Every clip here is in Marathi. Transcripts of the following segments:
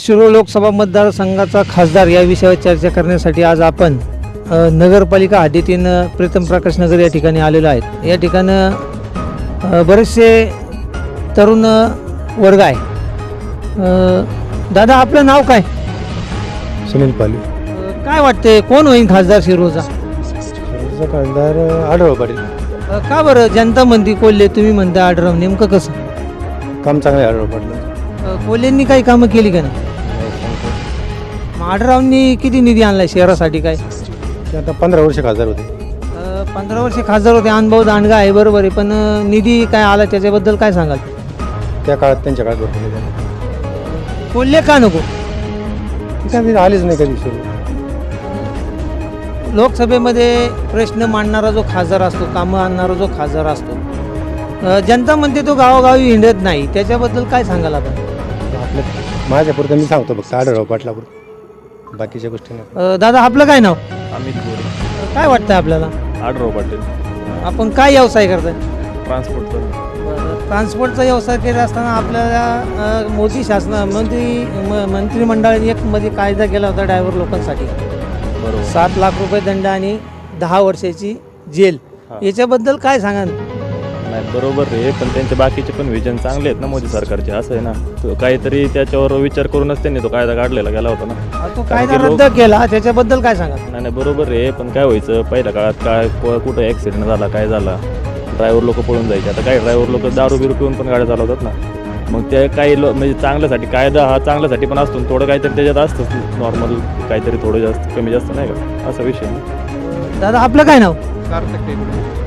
शिरो लोकसभा मतदारसंघाचा खासदार या विषयावर चर्चा करण्यासाठी आज आपण नगरपालिका हद्दीतील प्रीतम प्रकाश नगर या ठिकाणी आलेलो आहेत. या ठिकाणं बरेचसे तरुण वर्ग आहे. दादा आपलं नाव काय? सुनील पाली. काय वाटते कोण होईल खासदार शिरोचा खासदार आढळराव पाटील. का बरं? जनता म्हणते कोल्हे तुम्ही म्हणता आडराव नेमकं कसं? काम चांगलं आहे आढळराव कोल्हेंनी काही कामं केली का नाही? मग आडरावनी किती निधी आणलाय शहरासाठी काय? ते आता पंधरा वर्ष खासदार होते. अ, पंधरा वर्ष खासदार होते अनुभव दांडगा आहे बरोबर आहे पण अ, निधी काय आला त्याच्याबद्दल काय सांगाल? त्या काळात त्यांच्या काळात भरपूर निधी. कोल्हे का नको? ते काय ते आलेच नाही कधी सुरू. लोकसभेमध्ये प्रश्न मांडणारा जो खासदार असतो कामं आणणारा जो खासदार असतो अ, जनता म्हणते तो गावोगावी हिंडत नाही त्याच्याबद्दल काय सांगाल आपण? माझ्यापुरतं मी सांगतो फक्त आढळराव पाटलापुरतं. बाकीच्या गोष्टी नाही. अ, दादा आपलं काय नाव? अमित गोरे. काय वाटतं आपल्याला? आडराव पाटील. आपण काय व्यवसाय करताय? ट्रान्सपोर्टचं ट्रान्सपोर्टचा व्यवसाय करत असताना आपल्याला अ, मोदी शासना मंत्री म- मंत्रिमंडळाने एक मध्ये कायदा केला होता ड्रायव्हर लोकांसाठी. बरोबर. सात लाख रुपये दंड आणि दहा वर्षाची जेल. हा. याच्याबद्दल काय सांगा नाही बरोबर रे पण त्यांचे बाकीचे पण विजन चांगले आहेत ना मोदी सरकारचे असं आहे ना. तो काहीतरी त्याच्यावर विचार करूनच त्यांनी तो कायदा काढलेला गेला होता ना. तो कायदा रद्द केला त्याच्याबद्दल काय सांगा? नाही नाही बरोबर रे पण काय व्हायचं? पहिल्या काळात काय को- कुठं ॲक्सिडेंट झाला काय झाला? ड्रायव्हर लोक पळून जायचे. आता काही ड्रायव्हर लोक दारू बिरू पिऊन पण गाड्या चालवतात ना. मग ते काही लो म्हणजे चांगल्यासाठी कायदा हा चांगल्यासाठी पण असतो आणि थोडं काहीतरी त्याच्यात असतंच. नॉर्मल काहीतरी थोडं जास्त कमी जास्त नाही का? असा विषय दादा आपलं काय नाव? सार्थक टेकडे.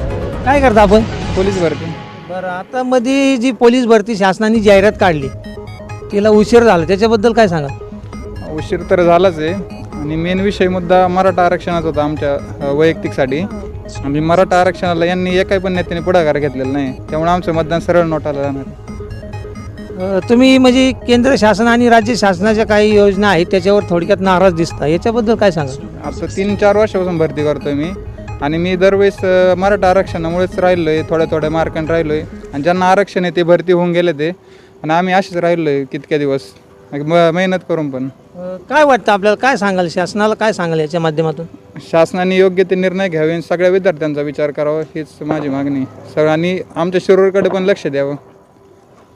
काय करता आपण? पोलीस भरती. बरं आता मध्ये जी पोलीस भरती शासनाने जाहिरात काढली तिला उशीर झाला. त्याच्याबद्दल काय सांगा उशीर तर झालाच आहे. आणि मेन विषय मुद्दा मराठा आरक्षणाचा होता आमच्या अ, वैयक्तिकसाठी आणि मराठा आरक्षणाला यांनी एकाही पण नेत्याने पुढाकार घेतलेला नाही. त्यामुळे आमचं मतदान सरळ नोटाला जाणार. अ, तुम्ही म्हणजे केंद्र शासन आणि राज्य शासनाच्या काही योजना आहेत त्याच्यावर थोडक्यात नाराज दिसता. याच्याबद्दल काय सांगा आता तीन चार वर्षापासून भरती करतोय मी. आणि मी दरवेळेस अ, मराठा आरक्षणामुळेच राहिलो आहे थोड्या थोड्या मार्काने राहिलो आहे आणि ज्यांना आरक्षण आहे ते भरती होऊन गेले ते. आणि आम्ही असेच राहिलो आहे कितक्या दिवस. म- मेहनत करून पण. अ, काय वाटतं आपल्याला? काय सांगाल? शासनाला काय सांगाल याच्या माध्यमातून? शासनाने योग्य ते निर्णय घ्यावे आणि सगळ्या विद्यार्थ्यांचा विचार करावा हीच माझी मागणी. सगळ्यांनी आमच्या शिरूरकडे पण लक्ष द्यावं.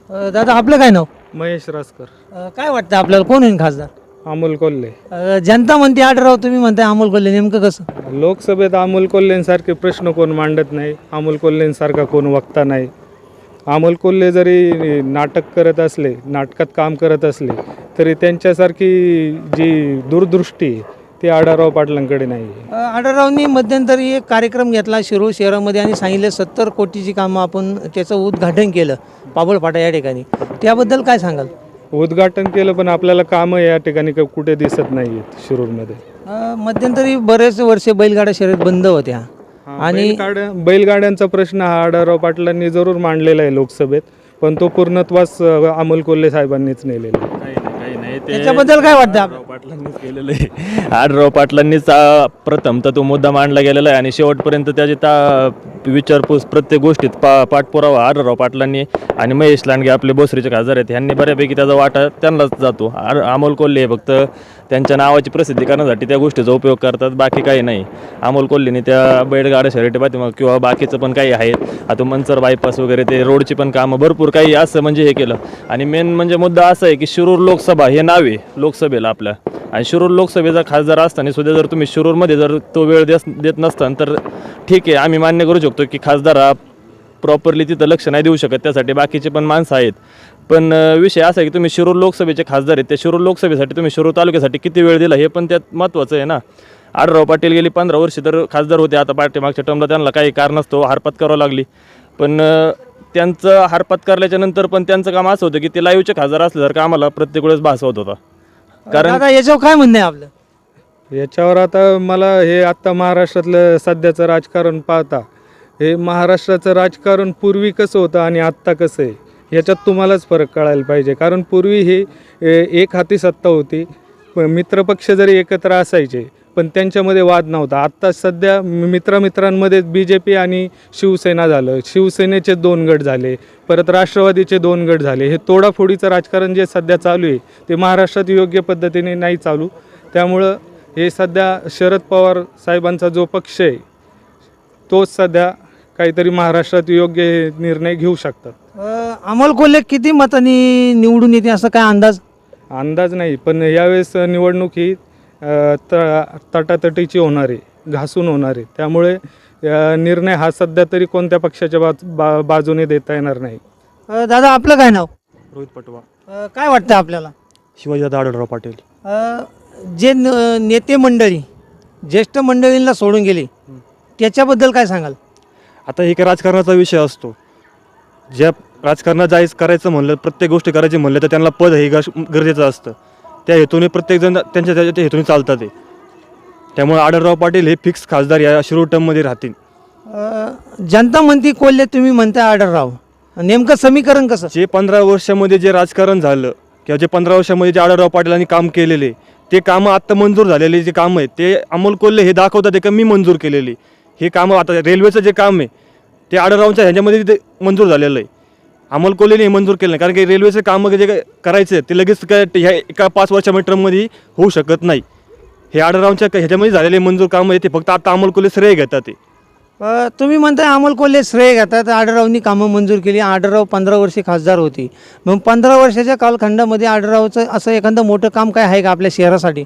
अ, दादा आपलं काय नाव? महेश रासकर अ, काय वाटतं आपल्याला? कोण होईल खासदार? अमोल कोल्हे. अ, जनता म्हणते आडराव तुम्ही म्हणताय अमोल कोल्हे नेमकं कसं? लोकसभेत अमोल कोल्हेंसारखे प्रश्न कोण मांडत नाही अमोल कोल्हेंसारखा कोण वक्ता नाही. अमोल कोल्हे जरी नाटक करत असले नाटकात काम करत असले तरी त्यांच्यासारखी जी दूरदृष्टी आहे, ती आढाराव पाटलांकडे नाही. आहे अ, आढळरावनी मध्यंतरी एक कार्यक्रम घेतला शिरूर शहरामध्ये आणि सांगितले सत्तर कोटीची कामं आपण त्याचं उद्घाटन केलं पाबळफाटा या ठिकाणी. त्याबद्दल काय सांगाल? उद्घाटन केलं पण आपल्याला कामं या ठिकाणी क- कुठे दिसत नाही आहेत शिरूरमध्ये. अ, मध्यंतरी बरेच वर्ष बैलगाड्या शर्यत बंद होत्या. आणि बैलगाड्या बैलगाड्यांचा प्रश्न हा आढाराव पाटलांनी जरूर मांडलेला आहे लोकसभेत पण तो पूर्णत्वास अ, अमोल कोल्हे साहेबांनीच नेलेला आहे. नाही ते त्याच्याबद्दल काय वाटतं आपल्याला? आढराव पाटलांनीच केलेलं आहे. आढराव पाटलांनीच आ, प्रथम तर तो मुद्दा मांडला गेलेला आहे आणि शेवटपर्यंत त्याची ता विचारपूस प्रत्येक गोष्टीत पा पाठपुरावा आढराव पाटलांनी आणि महेश लांडगे आपले बोसरीचे खासदार आहेत ह्यांनी बऱ्यापैकी त्याचा वाटा त्यांनाच जातो. आर अमोल कोल्हे हे फक्त त्यांच्या नावाची प्रसिद्धी करण्यासाठी त्या गोष्टीचा उपयोग करतात बाकी काही नाही. अमोल कोल्हेने त्या बैलगाड्या शर्यती पाठीमाग किंवा बाकीचं पण काही आहेत आता मंचर बायपास वगैरे ते रोडची पण कामं भरपूर काही असं म्हणजे हे केलं. आणि मेन म्हणजे मुद्दा असा आहे की शिरूर लोकसभा हे नाव आहे लोकसभेला आपल्या. आणि शिरूर लोकसभेचा खासदार असताना सुद्धा जर तुम्ही शिरूरमध्ये जर तो वेळ देस देत नसताना तर ठीक आहे आम्ही मान्य करू शकतो की खासदार हा प्रॉपरली तिथं लक्ष नाही देऊ शकत त्यासाठी बाकीचे पण माणसं आहेत. पण विषय असा आहे की तुम्ही शिरूर लोकसभेचे खासदार आहेत त्या शिरूर लोकसभेसाठी तुम्ही शिरूर तालुक्यासाठी किती वेळ दिला हे पण त्यात महत्त्वाचं आहे ना. आडराव पाटील गेली पंधरा वर्षी तर खासदार होते आता पाठीमागच्या टर्मला त्यांना काही कारण असतो हारपात करावं लागली. पण त्यांचं हारपात करल्याच्या नंतर पण त्यांचं काम असं होतं की ते लाईव्हचे खासदार असल्यासारखं आम्हाला प्रत्येक वेळेस भासवत होता कारण दादा याच्यावर काय म्हणणं आहे आपलं? याच्यावर आता मला हे आत्ता महाराष्ट्रातलं सध्याचं राजकारण पाहता हे महाराष्ट्राचं राजकारण पूर्वी कसं होतं आणि आत्ता कसं आहे याच्यात तुम्हालाच फरक कळायला पाहिजे. कारण पूर्वी हे ए, एक हाती सत्ता होती. प- मित्रपक्ष जरी एकत्र असायचे पण त्यांच्यामध्ये वाद नव्हता. आत्ता सध्या मित्रमित्रांमध्ये बी जे पी आणि शिवसेना झालं. शिवसेनेचे दोन गट झाले. परत राष्ट्रवादीचे दोन गट झाले. हे तोडाफोडीचं राजकारण जे सध्या चालू आहे ते महाराष्ट्रात योग्य पद्धतीने नाही चालू. त्यामुळं हे सध्या शरद पवार साहेबांचा जो पक्ष आहे तोच सध्या काहीतरी महाराष्ट्रात योग्य निर्णय घेऊ शकतात. अमोल कोल्हे किती मतांनी निवडून येते असं काय अंदाज? अंदाज नाही पण यावेळेस निवडणूक ही त तटातटीची होणार आहे घासून होणार. आहे त्यामुळे निर्णय हा सध्या तरी कोणत्या पक्षाच्या बाज बा बाजूने देता येणार नाही. अ, दादा आपलं काय नाव? रोहित पटवा. अ, काय वाटतं आपल्याला? शिवाजीदादा आढळराव पाटील. अ, जे न नेते मंडळी ज्येष्ठ मंडळींना सोडून गेली त्याच्याबद्दल काय सांगाल? आता हे काय राजकारणाचा विषय असतो. ज्या राजकारणात जायचं करायचं म्हणलं प्रत्येक गोष्टी करायची म्हणलं तर त्यांना पद हे गश- गरजेचं असतं. त्या हेतूने प्रत्येकजण त्यांच्या त्याच्या त्या हेतूने चालतात ते. त्यामुळे आढळराव पाटील हे फिक्स खासदार या शिरूर टर्ममध्ये राहतील. अ, जनता म्हणती कोल्हे तुम्ही म्हणता आढळराव नेमकं समीकरण कसं? जे पंधरा वर्षामध्ये जे राजकारण झालं किंवा जे पंधरा वर्षामध्ये जे आढळराव पाटीलांनी काम केलेले ते कामं आत्ता मंजूर झालेले जे कामं आहेत ते अमोल कोल्हे हे दाखवतात का मी मंजूर केलेली. हे कामं आता रेल्वेचं जे काम आहे ते आढळरावच्या ह्याच्यामध्ये ते मंजूर झालेलं आहे. अमोल कोल्हेने हे मंजूर केलं नाही. कारण की रेल्वेचे कामं जे काय करायचे ते लगेच काय ह्या एका पाच वर्षामध्ये टर्ममध्ये होऊ शकत नाही. हे आढळरावच्या ह्याच्यामध्ये झालेले मंजूर कामं आहे ते फक्त आता अमोल कोल्हे श्रेय घेतात ते. अ, तुम्ही म्हणताय अमोल कोल्हे श्रेय घेतात आढळरावनी कामं मंजूर केली. आढळराव पंधरा वर्षे खासदार होती. मग पंधरा वर्षाच्या कालखंडामध्ये आढळरावचं असं एखादं मोठं काम काय आहे का आपल्या शहरासाठी?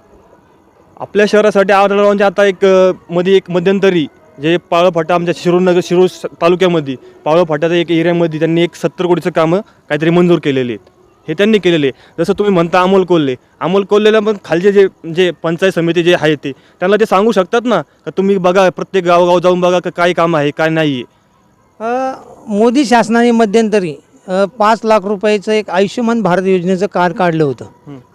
आपल्या शहरासाठी आढळरावांचे आता एक अ, मध्ये एक मध्यंतरी जे पाळफाटा आमच्या शिरूर नगर शिरूर तालुक्यामध्ये पाळफाट्याच्या एक एरियामध्ये त्यांनी एक सत्तर कोटीचं कामं काहीतरी मंजूर केलेली आहेत. हे त्यांनी केलेले आहे जसं तुम्ही म्हणता अमोल कोल्हे. अमोल कोल्हेला पण खालचे जे जे पंचायत समिती जे आहे ते त्यांना ते सांगू शकतात ना? का तुम्ही बघा प्रत्येक गावोगाव जाऊन बघा का काय काम आहे काय नाही आहे मोदी शासनाने मध्यंतरी पाच लाख रुपयाचं एक आयुष्यमान भारत योजनेचं कार्ड काढलं होतं.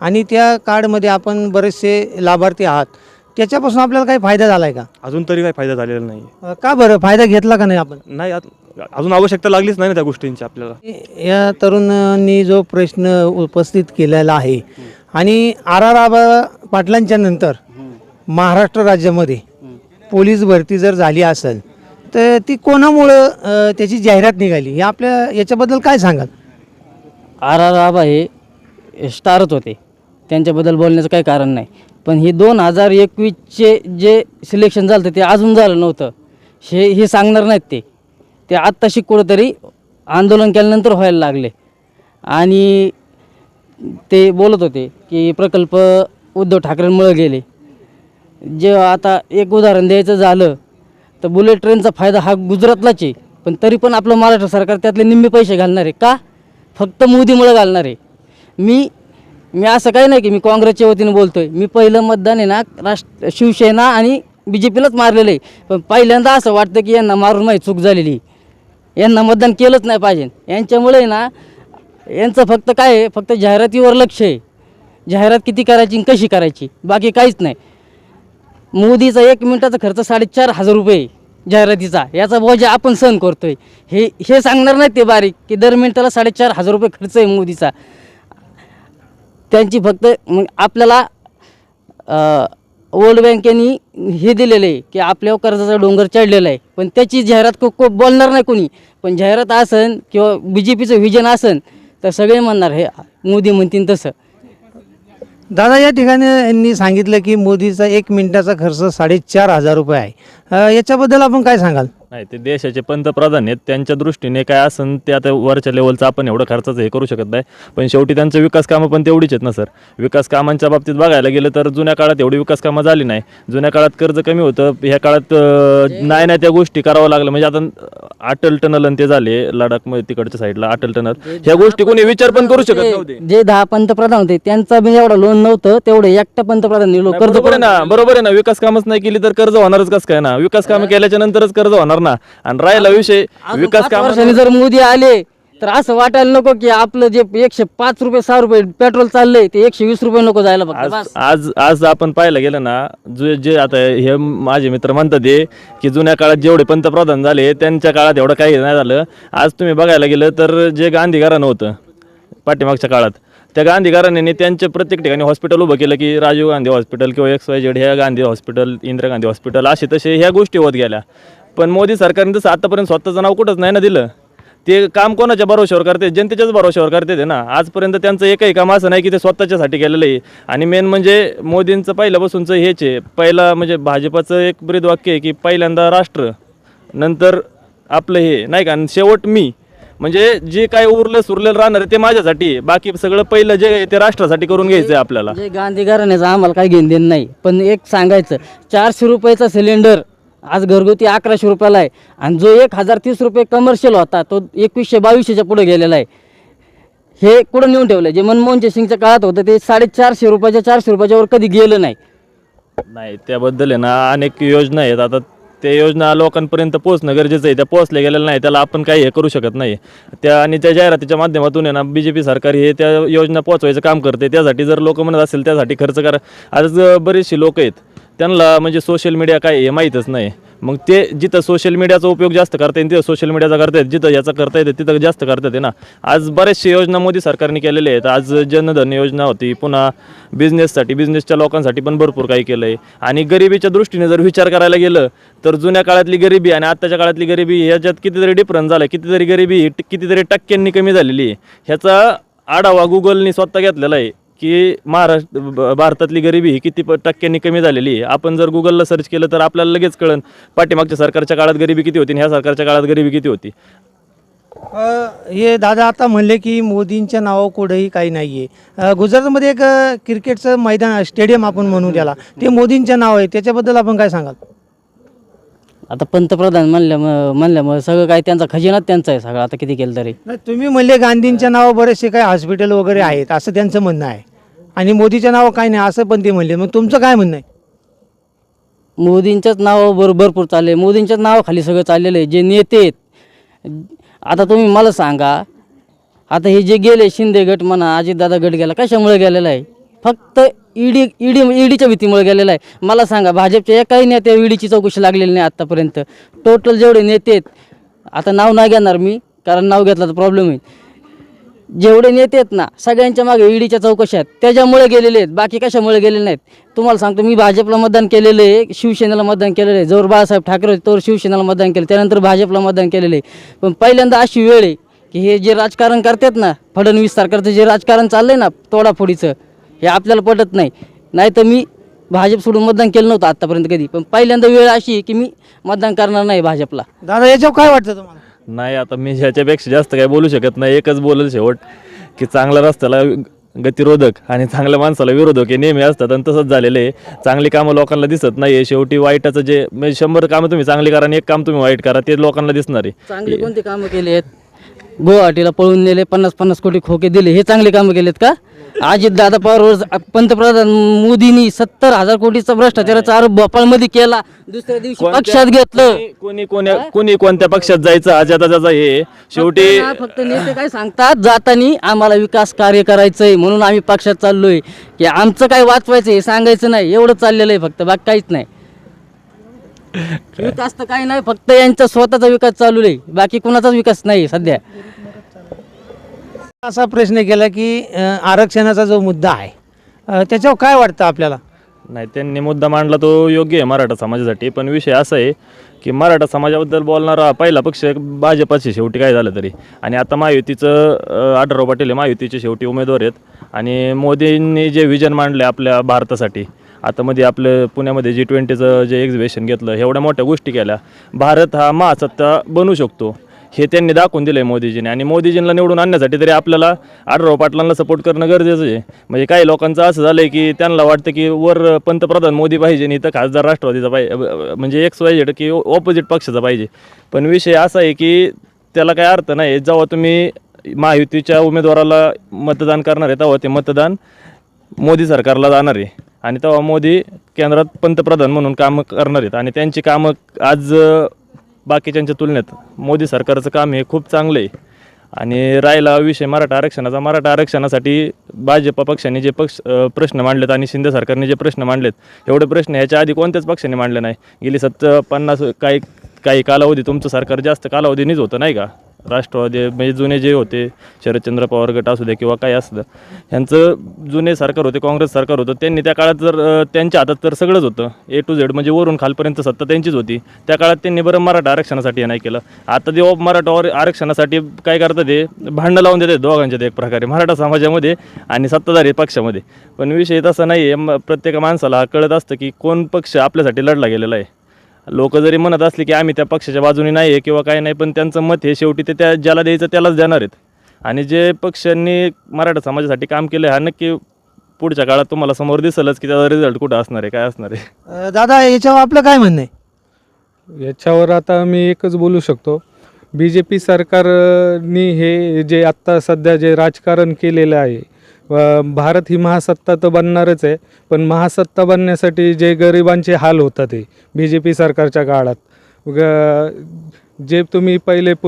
आणि त्या कार्डमध्ये आपण बरेचसे लाभार्थी आहात. त्याच्यापासून आपल्याला काही फायदा झाला आहे का? अजून तरी काही फायदा झालेला नाही अ, का बरं? फायदा घेतला का नाही आपण? नाही आत- अजून आवश्यकता लागलीच नाही ना त्या गोष्टींची आपल्याला. या तरुणांनी जो प्रश्न उपस्थित केलेला आहे आणि आर आर आबा पाटलांच्या नंतर महाराष्ट्र राज्यामध्ये पोलीस भरती जर झाली असेल तर ती कोणामुळं अ, त्याची जाहिरात निघाली? हे आपल्या याच्याबद्दल काय सांगाल? आर आर आबा हे स्टारच होते. त्यांच्याबद्दल बोलण्याचं काही कारण नाही. पण हे दोन हजार एकवीसचे जे सिलेक्शन झालं होतं ते अजून झालं नव्हतं. हे हे सांगणार नाहीत ते. ते आत्ताशी कुठंतरी आंदोलन केल्यानंतर व्हायला लागले. आणि ते बोलत होते की प्रकल्प उद्धव ठाकरेंमुळे गेले. जे आता एक उदाहरण द्यायचं झालं तर बुलेट ट्रेनचा फायदा हा गुजरातलाच आहे. पण तरी पण आपलं महाराष्ट्र सरकार त्यातले निम्मे पैसे घालणार आहे का? फक्त मोदीमुळे घालणार आहे. मी मी असं काही नाही की मी काँग्रेसच्या वतीने बोलतोय. मी पहिलं मतदान आहे ना राष्ट्र शिवसेना आणि बी जे पीलाच मारलेलं आहे. पण पहिल्यांदा असं वाटतं की यांना मारून माहीत चूक झालेली यांना मतदान केलंच नाही पाहिजे. यांच्यामुळे ना यांचं फक्त काय आहे फक्त जाहिरातीवर लक्ष आहे. जाहिरात किती करायची आणि कशी करायची बाकी काहीच नाही. मोदीचा एक मिनिटाचा खर्च साडेचार हजार रुपये जाहिरातीचा. याचा बोजा आपण सहन करतोय. हे हे सांगणार नाही ते बारीक की दर मिनिटाला साडेचार हजार रुपये खर्च आहे मोदीचा. त्यांची फक्त मग आपल्याला वर्ल्ड बँकेनी हे दिलेलं आहे की आपल्यावर कर्जाचा डोंगर चढलेला आहे. पण त्याची जाहिरात को को बोलणार नाही कोणी. पण जाहिरात असन किंवा बी जे पीचं व्हिजन असन तर सगळे म्हणणार हे मोदी म्हणतील तसं. दादा या ठिकाणी यांनी सांगितलं की मोदीचा एक मिनिटाचा खर्च साडेचार हजार रुपये आहे. अ, याच्याबद्दल आपण काय सांगाल? नाही ते देशाचे पंतप्रधान आहेत. त्यांच्या दृष्टीने काय असन ते आता वरच्या लेवलचं आपण एवढं खर्चाचं हे करू शकत नाही. पण शेवटी त्यांचं विकास कामं पण तेवढीच आहेत ना सर. विकास कामांच्या बाबतीत बघायला गेलं तर जुन्या काळात एवढी विकास कामं झाली नाही. जुन्या काळात कर्ज कमी होतं. ह्या काळात अं, नाही नाही त्या गोष्टी करावं लागलं. म्हणजे आता अं, अटल टनल आणि ते झाले लडाखमध्ये तिकडच्या साईडला अटल टनल. ह्या गोष्टी कोणी विचार पण करू शकत नव्हते. जे- जे दहा पंतप्रधान होते त्यांचा बी एवढं लोन नव्हतं तेवढं एकटा पंतप्रधान कर्ज बरोबर आहे ना बरोबर आहे ना. विकास कामच नाही केली तर कर्ज होणारच कसं काय ना? विकास कामं केल्याच्या नंतरच कर्ज होणार ना आणि राहिला विषय विकास काम वर्षांनी जर मोदी आले तर असं वाटायला नको की आपलं जे एकशे पाच रुपये सहा रुपये पेट्रोल चाललंय ते एकशे वीस रुपये नको जायला आज बस. आज आज आपण पाहायला गेलं ना जे जे आता हे माझे मित्र म्हणतात ते की जुन्या काळात जेवढे पंतप्रधान झाले त्यांच्या काळात एवढं काही नाही झालं आज तुम्ही बघायला गेलं तर जे गांधी घराणं होतं पाठीमागच्या काळात त्या गांधी घराण्याने त्यांच्या प्रत्येक ठिकाणी हॉस्पिटल उभं केलं की राजीव गांधी हॉस्पिटल किंवा एक्स वाय झेड ह्या गांधी हॉस्पिटल इंदिरा गांधी हॉस्पिटल असे तसे ह्या गोष्टी होत गेल्या. पण मोदी सरकारने तसं आतापर्यंत स्वतःचं नाव कुठंच नाही ना दिलं ते काम कोणाच्या भरोश्यावर करते? जनतेच्याच भरोश्यावर करते ते ना. आजपर्यंत त्यांचं एकही काम असं नाही की ते स्वतःच्यासाठी केलेलं आहे. आणि मेन म्हणजे मोदींचं पहिल्यापासूनचं हेच आहे. पहिला म्हणजे भाजपाचं एक ब्रीद वाक्य आहे की पहिल्यांदा राष्ट्र नंतर आपलं हे नाही का? आणि शेवट मी. म्हणजे जे काय उरलं सुरलेलं राहणार आहे ते माझ्यासाठी आहे. बाकी सगळं पहिलं जे आहे ते राष्ट्रासाठी करून घ्यायचं आहे आपल्याला. जे गांधी घराण्याचं आम्हाला काही घेण देण नाही. पण एक सांगायचं चारशे रुपयाचा सिलेंडर आज घरगुती अकराशे रुपयाला आहे. आणि जो एक हजार तीस रुपये कमर्शियल होता तो एकवीसशे बावीसशेच्या पुढे गेलेला आहे. हे कुठं नेऊन ठेवलं जे मनमोहन सिंगच्या काळात होतं ते साडेचारशे रुपयाच्या चारशे रुपयाच्यावर कधी गेलं नाही. नाही त्याबद्दल आहे ना अनेक योजना आहेत. आता ते योजना लोकांपर्यंत पोहोचणं गरजेचं आहे. त्या पोहोचल्या गेलेल्या नाही त्याला आपण काही हे करू शकत नाही. त्या आणि त्या जाहिरातीच्या माध्यमातून आहे ना बी जे पी सरकार हे त्या योजना पोहोचवायचं काम करते त्यासाठी जर लोक म्हणत असेल त्यासाठी खर्च करा. आज बरेचसे लोक आहेत त्यांना म्हणजे सोशल मीडिया काय आहे हे माहीतच नाही. मग ते जिथं सोशल मीडियाचा उपयोग जास्त करता येईल तिथं सोशल मीडियाचा करता येत जिथं याचा करता येते तिथं जास्त करता येते ना. आज बऱ्याचशा योजना मोदी सरकारने केलेल्या आहेत. आज जनधन योजना होती पुन्हा बिझनेससाठी बिझनेसच्या लोकांसाठी पण भरपूर काही केलं आहे आणि गरिबीच्या दृष्टीने जर विचार करायला गेलं तर जुन्या काळातली गरिबी आणि आत्ताच्या काळातली गरिबी ह्याच्यात कितीतरी डिफरन्स झाला कितीतरी गरिबी कितीतरी टक्क्यांनी कमी झालेली आहे. ह्याचा आढावा गुगलनी स्वतः घेतलेला आहे. की महाराष्ट्र ब- भारतातली गरिबी ही किती प- टक्क्यांनी कमी झालेली आहे. आपण जर गुगलला सर्च केलं तर आपल्याला लगेच कळन पाठीमागच्या सरकारच्या काळात गरिबी किती होती आणि ह्या सरकारच्या काळात गरिबी किती होती. अ, हे दादा आता म्हणले की मोदींच्या नावा कुठेही काही नाही आहे गुजरातमध्ये एक अ, क्रिकेटचं मैदान स्टेडियम आपण म्हणू त्याला. ते मोदींच्या नाव आहे. त्याच्याबद्दल आपण काय सांगाल? आता पंतप्रधान म्हणल्यामुळं म्हणल्यामुळं सगळं काय त्यांचा खजिनाच त्यांचा आहे सगळं. आता किती केलं तरी. नाही तुम्ही म्हणले गांधींच्या नावावर बरेचसे काही हॉस्पिटल वगैरे आहेत. असं त्यांचं म्हणणं आहे. आणि मोदीच्या नावं काही नाही असं पण ते म्हणले. मग तुमचं काय म्हणणं आहे? मोदींच्याच नावावर भर भरपूर चालले मोदींच्याच नावाखाली सगळं चाललेलं आहे. जे नेते आहेत आता तुम्ही मला सांगा आता हे जे गेले शिंदे गट म्हणा अजितदादा गट गेला कशामुळे गेलेला आहे? फक्त ईडी ईडी ईडीच्या भीतीमुळे गेलेला आहे. मला सांगा भाजपच्या एकाही नेत्या ईडीची चौकशी लागलेली नाही आत्तापर्यंत टोटल जेवढे नेते आहेत आता नाव नाही घेणार मी कारण नाव घेतलं तर प्रॉब्लेम होईल जेवढे नेते आहेत ना सगळ्यांच्या मागे ईडीच्या चौकशा आहेत. त्याच्यामुळे गेलेले आहेत बाकी कशामुळे गेलेले नाहीत? तुम्हाला सांगतो मी भाजपला मतदान केलेलं आहे शिवसेनेला मतदान केलेलं आहे. जोर बाळासाहेब ठाकरे होते तोवर शिवसेनेला मतदान केलं त्यानंतर भाजपला मतदान केलेलं आहे. पण पहिल्यांदा अशी वेळ आहे की हे जे राजकारण करतात ना फडणवीस सरकारचं जे राजकारण चाललंय ना तोडाफोडीचं हे आपल्याला पटत नाही. नाही तर मी भाजप सोडून मतदान केलं नव्हतं आत्तापर्यंत कधी. पण पहिल्यांदा वेळ अशी आहे की मी मतदान करणार नाही भाजपला. दादा याच्यावर काय वाटतं तुम्हाला? नाही आता मी ह्याच्यापेक्षा जास्त काही बोलू शकत नाही. एकच बोलेल शेवट की चांगल्या रस्त्याला गतिरोधक आणि चांगल्या माणसाला विरोधक हे नेहमी असतात आणि तसंच झालेलं आहे. चांगली कामं लोकांना दिसत नाही आहे. शेवटी वाईटाचं जे म्हणजे शंभर कामं तुम्ही चांगली करा आणि एक काम तुम्ही वाईट करा ते लोकांना दिसणार आहे. चांगले कोणते कामं केले आहेत? गुवाहाटीला पळून नेले पन्नास पन्नास कोटी खोके दिले हे चांगले कामं केलेत का? अजित दादा पवार पंतप्रधान मोदींनी सत्तर हजार कोटीचा भ्रष्टाचाराचा आरोप भोपाळमध्ये केला. दुसऱ्या दिवशी पक्षात घेतलं. कोणी- कोणी कोण्या कोणी कोणत्या पक्षात जायचं? त्याचा हे. शेवटी फक्त ना, फक्त नेते काय सांगतात? जातानी आम्हाला विकास कार्य करायचंय म्हणून आम्ही पक्षात चाललोय. की आमचं काय वाचवायचं हे सांगायचं नाही. एवढं चाललेलं आहे फक्त. बाकी काहीच नाही. विकास तर काही नाही. फक्त यांचा स्वतःचा विकास चालू आहे. बाकी कुणाचाच विकास नाही सध्या. असा प्रश्न केला की आरक्षणाचा जो मुद्दा आहे त्याच्यावर काय वाटतं आपल्याला? नाही त्यांनी मुद्दा मांडला तो योग्य आहे मराठा समाजासाठी. पण विषय असा आहे की मराठा समाजाबद्दल बोलणारा पहिला पक्ष भाजपाचे शेवटी काय झालं तरी. आणि आता महायुतीचं आढराव पाटील हे महायुतीचे शेवटी उमेदवार आहेत. आणि मोदींनी जे विजन मांडले आपल्या भारतासाठी आता मध्ये आपलं पुण्यामध्ये जी ट्वेंटीचं जे एक्झिबिशन घेतलं एवढ्या मोठ्या गोष्टी केल्या. भारत हा महासत्ता बनू शकतो. हे त्यांनी दाखवून दिलं आहे मोदीजीने. आणि मोदीजींना निवडून आणण्यासाठी तरी आपल्याला आढराव पाटलांना सपोर्ट करणं गरजेचं आहे. म्हणजे काही लोकांचं असं झालं आहे की त्यांना वाटतं की वर पंतप्रधान मोदी पाहिजे आणि इथं खासदार राष्ट्रवादीचा पाहिजे म्हणजे एक्स वाय झेड की ऑपोजिट पक्षाचा पाहिजे. पण विषय असा आहे की त्याला काही अर्थ नाही. जेव्हा तुम्ही महायुतीच्या उमेदवाराला मतदान करणार आहे तेव्हा ते मतदान मोदी सरकारला जाणार आहे. आणि तेव्हा मोदी केंद्रात पंतप्रधान म्हणून कामं करणार आहेत. आणि त्यांची कामं आज बाकीच्यांच्या तुलनेत मोदी सरकारचं काम हे खूप चांगलं आहे आणि राहिला विषय मराठा आरक्षणाचा. मराठा आरक्षणासाठी भाजप पक्षाने जे पक्ष प्रश्न मांडलेत आणि शिंदे सरकारने जे प्रश्न मांडलेत एवढे प्रश्न ह्याच्या आधी कोणत्याच पक्षाने मांडले नाही. गेली सत्तर पन्नास काही काही कालावधी तुमचं सरकार जास्त कालावधीनीच होतं नाही का? राष्ट्रवादी म्हणजे जुने जे होते शरदचंद्र पवार गट असू दे किंवा काय असलं ह्यांचं जुने सरकार होते काँग्रेस सरकार होतं त्यांनी त्या काळात जर त्यांच्या हातात तर सगळंच होतं. ए टू झेड म्हणजे वरून खालपर्यंत सत्ता त्यांचीच होती. त्या काळात त्यांनी बरं मराठा आरक्षणासाठी नाही केलं. आता ते मराठा आरक्षणासाठी काय करतात ते भांडणं लावून देतात दोघांच्यात एक प्रकारे मराठा समाजामध्ये आणि सत्ताधारी पक्षामध्ये. पण विषय तसा नाही आहे प्रत्येक माणसाला कळत असतं की कोण पक्ष आपल्यासाठी लढला गेलेला आहे. लोक जरी म्हणत असले की आम्ही त्या पक्षाच्या बाजूने नाही आहे किंवा काय नाही पण त्यांचं मत हे शेवटी ते त्या ज्याला द्यायचं त्यालाच देणार आहेत. आणि जे पक्षांनी मराठा समाजासाठी काम केलं आहे हा नक्की पुढच्या काळात तुम्हाला समोर दिसेलच की त्याचा रिझल्ट कुठं असणार आहे काय असणार आहे. दादा याच्यावर आपलं काय म्हणणं आहे? याच्यावर आता मी एकच बोलू शकतो. बी जे पी सरकारनी हे जे आत्ता सध्या जे राजकारण केलेलं आहे भारत ही महासत्ता तर बनणारच आहे पण महासत्ता बनण्यासाठी जे गरिबांचे हाल होतात ते बी जे पी सरकारच्या काळात. ग- जे तुम्ही पहिले प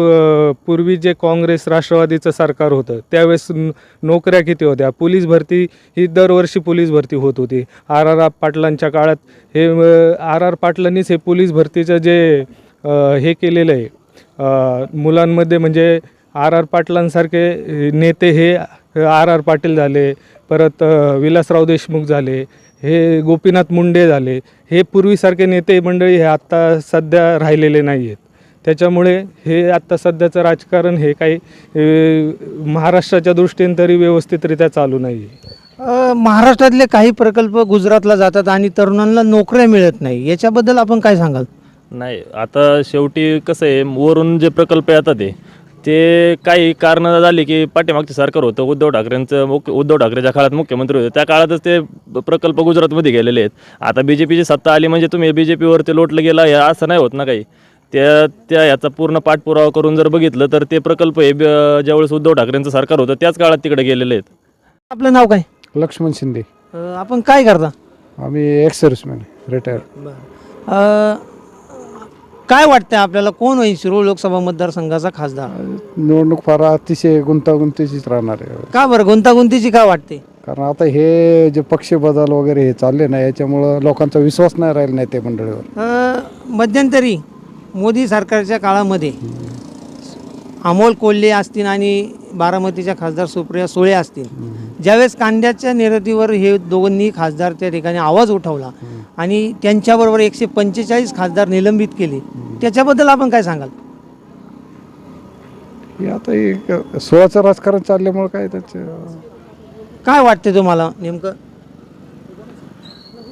पूर्वी जे काँग्रेस राष्ट्रवादीचं सरकार होतं त्यावेळेस नोकऱ्या किती होत्या? पोलीस भरती ही दरवर्षी पोलीस भरती होत होती. आर आर पाटलांच्या काळात हे आर आर पाटलांनीच हे पोलीस भरतीचं जे हे केलेलं आहे मुलांमध्ये म्हणजे आर आर पाटलांसारखे नेते हे आर आर पाटील झाले परत विलासराव देशमुख झाले हे गोपीनाथ मुंडे झाले हे पूर्वीसारखे नेते मंडळी हे आत्ता सध्या राहिलेले नाही आहेत त्याच्यामुळे हे आत्ता सध्याचं राजकारण हे काही महाराष्ट्राच्या दृष्टीने तरी व्यवस्थितरित्या चालू नाही आहे महाराष्ट्रातले काही प्रकल्प गुजरातला जातात आणि तरुणांना नोकऱ्या मिळत नाही. याच्याबद्दल आपण काय सांगाल? नाही आता शेवटी कसं आहे वरून जे प्रकल्प येतात ते ते काही कारणं झाली की पाठीमागचे सरकार होतं उद्धव ठाकरेंचं मुख्य उद्धव ठाकरेच्या काळात मुख्यमंत्री होते. त्या काळातच ते प्रकल्प गुजरातमध्ये गेलेले आहेत. आता बी जे पीची सत्ता आली म्हणजे तुम्ही बी जे पीवरती लोटलं गेला हे असं नाही होत ना काही. त्या त्या याचा पूर्ण पाठपुरावा करून जर बघितलं तर ते प्रकल्प हे ब- ज्यावेळेस उद्धव ठाकरेंचं सरकार होतं त्याच काळात तिकडे गेलेले आहेत. आपलं नाव काय? लक्ष्मण शिंदे. अ, आपण काय करता? आम्ही एक्स सर्व्हिसमॅन रिटायर. अ, काय वाटतंय आपल्याला? कोण होईल शिरूर लोकसभा मतदारसंघाचा खासदार? निवडणूक फार अतिशय गुंतागुंतीचीच राहणार आहे. का बरं? गुंतागुंतीची काय वाटते? कारण आता हे जे पक्ष बदल वगैरे हे चालले ना याच्यामुळं लोकांचा विश्वास नाही राहिला नाही ते मंडळीवर. अ, मध्यंतरी मोदी सरकारच्या काळामध्ये अमोल कोल्हे असतील आणि बारामतीच्या खासदार सुप्रिया सुळे असतील. ज्यावेळेस कांद्याच्या निर्यातीवर हे दोघांनी खासदार त्या ठिकाणी आवाज उठवला आणि त्यांच्याबरोबर एकशे पंचेचाळीस खासदार निलंबित केले त्याच्याबद्दल आपण काय सांगाल? हे आता एक सोळाचं राजकारण चालल्यामुळं काय त्याचं? काय वाटते तुम्हाला नेमकं?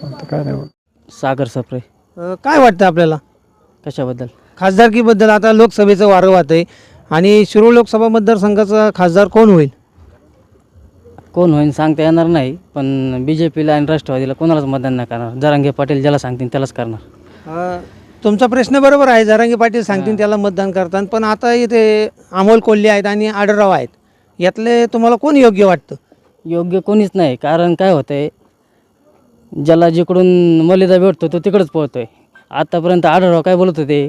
आता काय नाही सागर सप्रे. अ, काय वाटतं आपल्याला? कशाबद्दल? खासदारकीबद्दल आता लोकसभेचं वारं वाहत आहे आणि शिरूर लोकसभा मतदारसंघाचा खासदार कोण होईल? कोण होईन सांगता येणार नाही पण बी जे पीला आणि राष्ट्रवादीला कोणालाच मतदान नाही करणार. जरांगे पाटील ज्याला सांगतील त्यालाच करणार. अ, तुमचा प्रश्न बरोबर आहे जरांगे पाटील सांगतील त्याला मतदान करतात पण आता इथे अमोल कोल्हे आहेत आणि आडराव आहेत. यातले तुम्हाला कोण योग्य वाटतं? योग्य कोणीच नाही कारण काय होतं आहे ज्याला जिकडून मलिदा भेटतो तो तिकडंच पळतो आहे आत्तापर्यंत आढळराव काय बोलत होते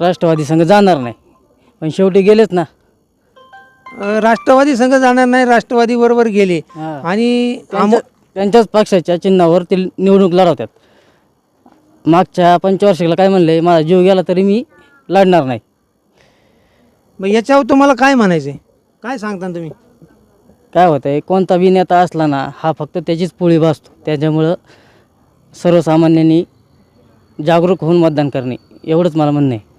राष्ट्रवादी संघ जाणार नाही. पण शेवटी गेलेच ना. अ, राष्ट्रवादी संघ जाणार नाही राष्ट्रवादी बरोबर गेले. हां. आणि त्यांच्याच पक्षाच्या चिन्हावर ते निवडणूक लढवतात. मागच्या पंचवार्षिकला काय म्हणले माझा जीव गेला तरी मी लढणार नाही. मग याच्यावर तुम्हाला काय म्हणायचं आहे काय सांगता तुम्ही? काय होतं आहे कोणता बी नेता असला ना हा फक्त त्याचीच पोळी भासतो त्याच्यामुळं सर्वसामान्यांनी जागरूक होऊन मतदान करणे एवढंच मला म्हणणं आहे.